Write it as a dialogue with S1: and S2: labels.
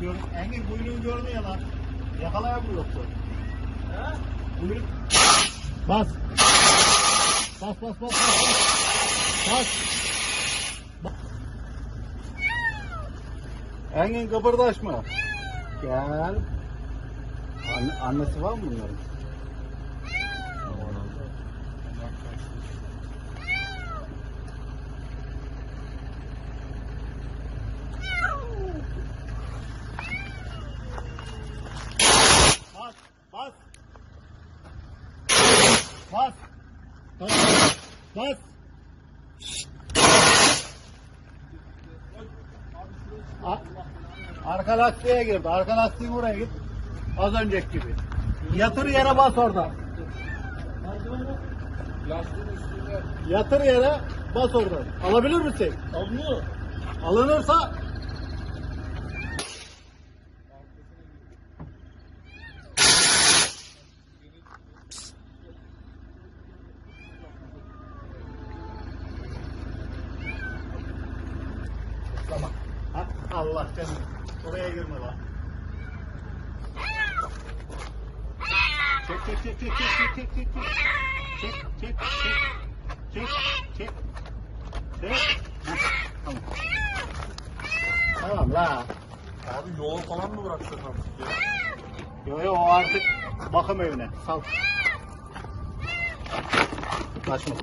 S1: Gör, Engin kuyruğu görmüyor lan. Yakalaya bu yoksa. Kuyruk. Bas. Bas bas bas bas. Bas. bas. Engin kıpırdaşma. Gel. Anne, annesi var mı bunların? Bas, bas. Bas. Bas. Bas. A- Arka lastiğe girdi. Arka lastiğin buraya git. Az önceki gibi. Yatır yere bas orada. Yatır yere bas oradan. Alabilir misin?
S2: Alıyor.
S1: Alınırsa Allah canım. Oraya girme lan. Çek çek çek çek çek çek çek çek. Çek çek çek. Çek çek. Çek. Tamam. Tamam la.
S2: Abi yol falan mı bıraksak artık ya?
S1: Yo yo o artık bakım evine. Sal. Kaçma.